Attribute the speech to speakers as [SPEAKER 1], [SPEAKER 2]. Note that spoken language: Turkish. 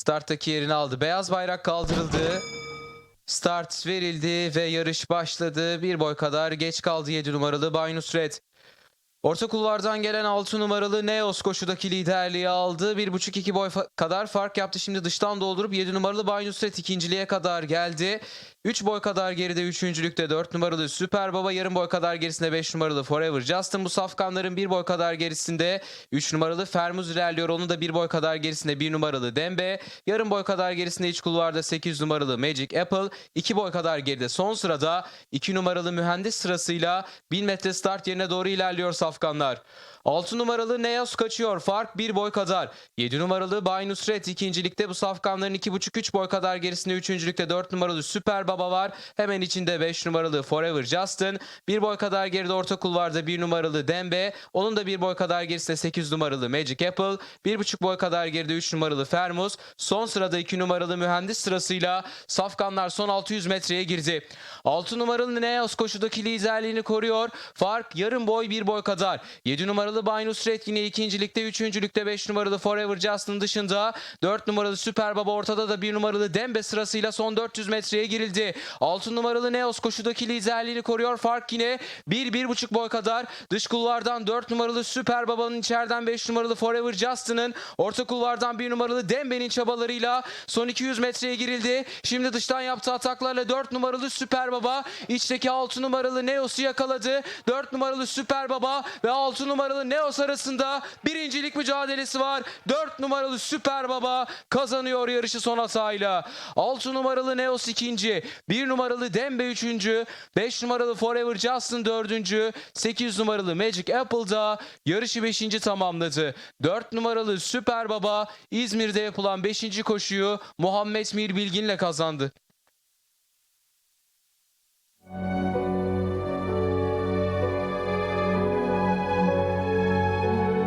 [SPEAKER 1] Starttaki yerini aldı. Beyaz bayrak kaldırıldı. Start verildi ve yarış başladı. Bir boy kadar geç kaldı 7 numaralı Bay Nusret. Orta kulvardan gelen 6 numaralı Neos koşudaki liderliği aldı. 1.5-2 boy fa- kadar fark yaptı. Şimdi dıştan doldurup 7 numaralı Bay Nusret ikinciliğe kadar geldi. 3 boy kadar geride 3.lükte 4 numaralı Süper Baba. Yarım boy kadar gerisinde 5 numaralı Forever Justin. Bu safkanların 1 boy kadar gerisinde 3 numaralı Fermuz ilerliyor. Onun da 1 boy kadar gerisinde 1 numaralı Dembe. Yarım boy kadar gerisinde iç kulvarda 8 numaralı Magic Apple. 2 boy kadar geride son sırada 2 numaralı Mühendis sırasıyla 1000 metre start yerine doğru ilerliyor safkanlar. afghaner. 6 numaralı Neos kaçıyor. Fark 1 boy kadar. 7 numaralı Bay Nusret ikincilikte bu safkanların 2,5-3 boy kadar gerisinde 3. 4 numaralı Süper Baba var. Hemen içinde 5 numaralı Forever Justin. 1 boy kadar geride orta kulvarda 1 numaralı Dembe. Onun da 1 boy kadar gerisinde 8 numaralı Magic Apple. 1,5 boy kadar geride 3 numaralı Fermus. Son sırada 2 numaralı Mühendis sırasıyla safkanlar son 600 metreye girdi. 6 numaralı Neos koşudaki liderliğini koruyor. Fark yarım boy 1 boy kadar. 7 numaralı Bay Nusret yine ikincilikte, üçüncülükte 5 numaralı Forever Justin dışında. 4 numaralı Süper Baba ortada da 1 numaralı Dembe sırasıyla son 400 metreye girildi. 6 numaralı Neos koşudaki liderliğini koruyor. Fark yine 1-1,5 boy kadar. Dış kulvardan 4 numaralı Süper Baba'nın içeriden 5 numaralı Forever Justin'ın orta kulvardan 1 numaralı Dembe'nin çabalarıyla son 200 metreye girildi. Şimdi dıştan yaptığı ataklarla 4 numaralı Süper Baba içteki 6 numaralı Neos'u yakaladı. 4 numaralı Süper Baba ve 6 numaralı Neos arasında birincilik mücadelesi var. 4 numaralı Süper Baba kazanıyor yarışı son hatayla. 6 numaralı Neos ikinci. 1 numaralı Dembe üçüncü. 5 numaralı Forever Justin dördüncü. 8 numaralı Magic Apple da yarışı 5. tamamladı. 4 numaralı Süper Baba İzmir'de yapılan 5. koşuyu Muhammed Mir Bilgin'le kazandı.